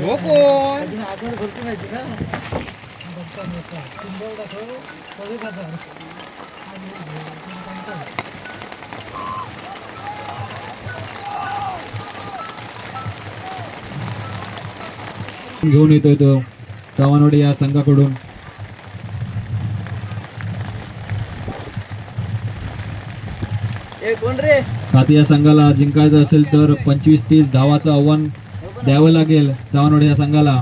हो कोण घेऊन येतोय तो चव्हाणवाडी या संघाकडून आता या संघाला जिंकायचं असेल तर पंचवीस तीस धावाचं आव्हान द्यावं लागेल चव्हाणवाडी या संघाला.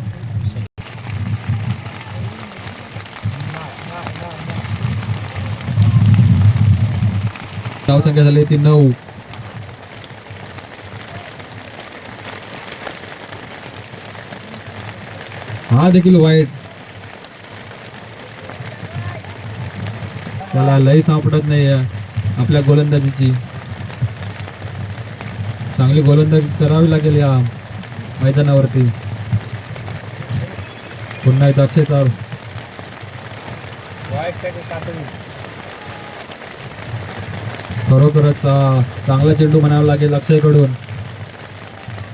धावसंख्या झाली ती नऊ. हा देखील वाईट. त्याला लई सापडत नाही आपल्या गोलंदाजीची. चांगली गोलंदाजी करावी लागेल या मैदानावरती. पुन्हा एकदा अक्षय चाल खरोखरच चांगला चेंडू म्हणावा लागेल अक्षयकडून.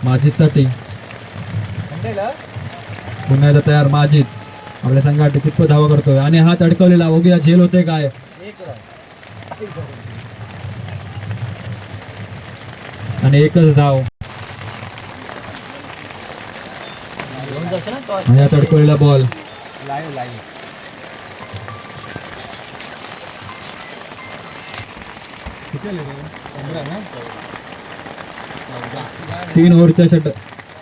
माझीसाठी पुन्हा एकदा तयार माजिद. आपल्या संघासाठी कितपत धावा करतोय. आणि हात अडकवलेला. बघूया झेल होते काय? आणि एकच धाव. आणि तडकोळीला अडकवलेला बॉल तीन ओव्हरच्या षट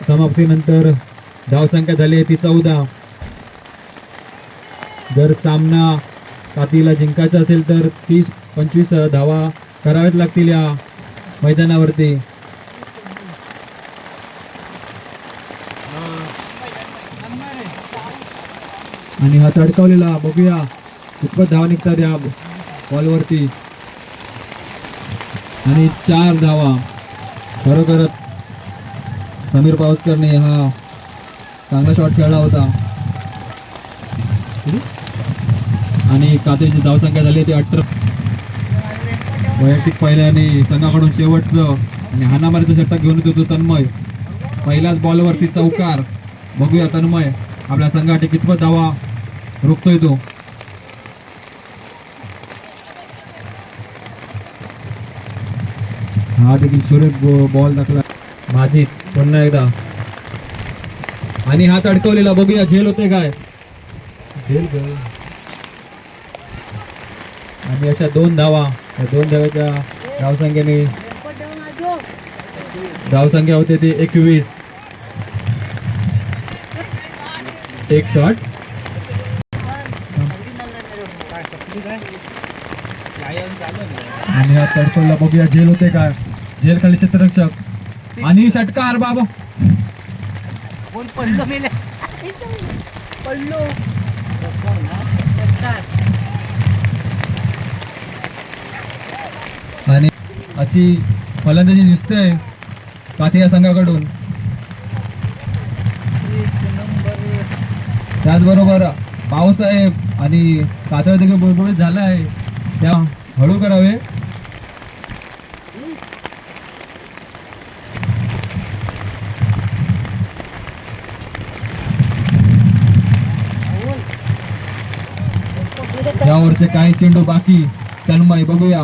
समाप्तीनंतर धावसंख्या झाली आहे ती चौदा. जर सामना कातीला जिंकायचा असेल तर तीस पंचवीस धावा कराव्याच लागतील या मैदानावरती. आणि हा तडकावलेला बघूया. कितपत धावा निघतात या बॉलवरती आणि चार धावा. खरोखरच समीर पावसकरने हा चांगला शॉट खेळला होता. आणि कात्याची धावसंख्या झाली ती अठरा. वैयक्तिक पहिल्याने संघाकडून शेवटचं आणि हानामारीचा षटक घेऊन येतो तन्मय. पहिल्याच बॉलवरती चौकार. बघूया तन्मय आपल्या संघासाठी कितपत धावा. रोखतोय तो. हा देखील सुरेख बॉल टाकला माझी पुन्हा एकदा. आणि हात अडकवलेला बघूया झेल होते काय? झेल आणि अशा दोन धावा. या दोन धाव्याच्या धावसंख्येने धावसंख्या होते ती एकवीस. एक शॉट आणि हा तडकोला बघूया झेल होते काय झेल खाली क्षेत्ररक्षक. आणि षटकार बाबा. कोण पडलं मेले? पडलो. आणि अशी फलंदाजी दिसते काठी या संघाकडून. त्याचबरोबर पाऊस आहे आणि कातळ देखील बुळबुळीत झाला आहे त्या हळू करावे. यावरचे काही चेंडू बाकी. तन्मय बघूया.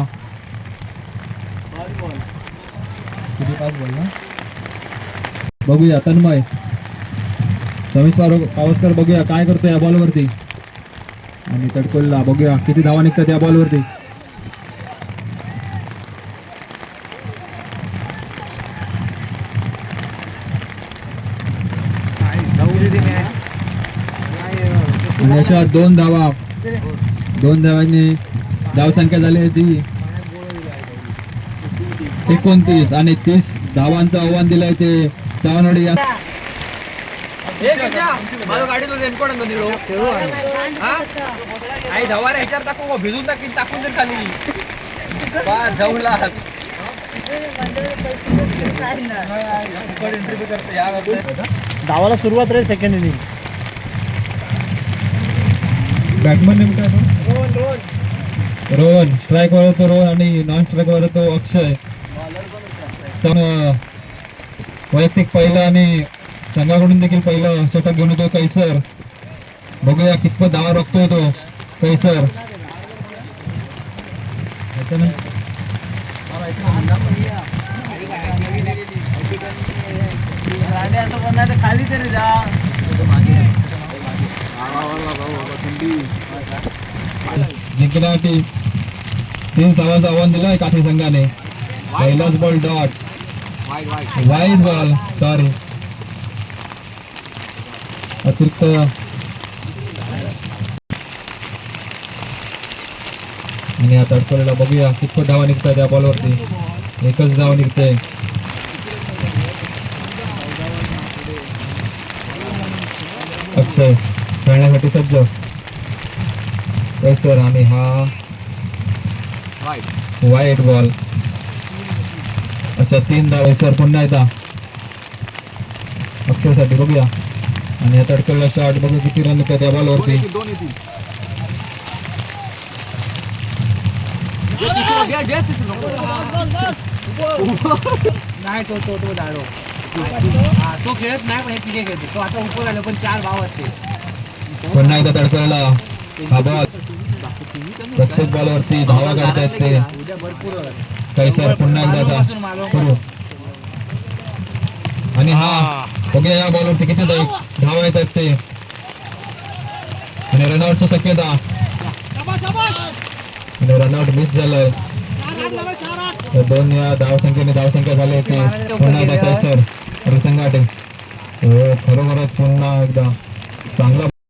बघूया तन्मय पावसकर बघूया काय करतो या बॉलवरती आणि तडकोलला बघूया किती धावा निघतात या बॉलवरती अशा दोन धावा. दोन धावांनी धावसंख्या झाली आहे ती. एकोणतीस आणि तीस धावांचं आव्हान दिलंय ते या माझ्या रेनकोट दिलो हा? आई धवार ह्याच्यावर टाकू का? भिजून टाकून दे खाली. बा जाऊला धावाला सुरुवात रे सेकंड इनिंग बॅटमन नेमका तो? रोन रोन रोहन. स्ट्राईक वर होतो रोहन आणि नॉन स्ट्राईक वर होतो अक्षय वैयक्तिक पहिलं आणि संघाकडून देखील पहिलं षटक घेऊन येतो कैसर. बघूया कितपत धावा रोखतोय तो कैसर. खाली तरी जा. जिंकण्यासाठी तीन धावांचं आव्हान दिलंय काठी संघाने. पहिलाच ball dot. Wide ball sorry अतिरिक्त. आणि आता अडकलेला बघूया कितपत धावा निघतात त्या बॉलवरती. एकच धावा निघते. अक्षय. खेळण्यासाठी सज्ज. सर आणि हा वाईट बॉल अशा तीन धावे सर पुन्हा एकदा. अक्षरसाठी बघूया. आणि आता अडकलेला शॉट बघू किती रन निघतात त्या बॉलवरती नाही तो तो तो दाडो तो खेळत नाही पण हे तिघे खेळतो. तो आता उपर आलो पण चार भाव असते. पुन्हा एकदा तडकलेला हा बॉल प्रत्येक बॉलवरती धावा काढतायत ते. काही सर कैसर पुन्हा एकदा आता आणि हा बघूया या बॉलवरती किती धावा येतात ते. आणि रनआउटची शक्यता. आणि रनआउट मिस झालंय. तर दोन या धावसंख्येने धावसंख्या झाली होती पुन्हा एकदा कैसर. रतनगाटे हो खरोखरच पुन्हा एकदा. चांगला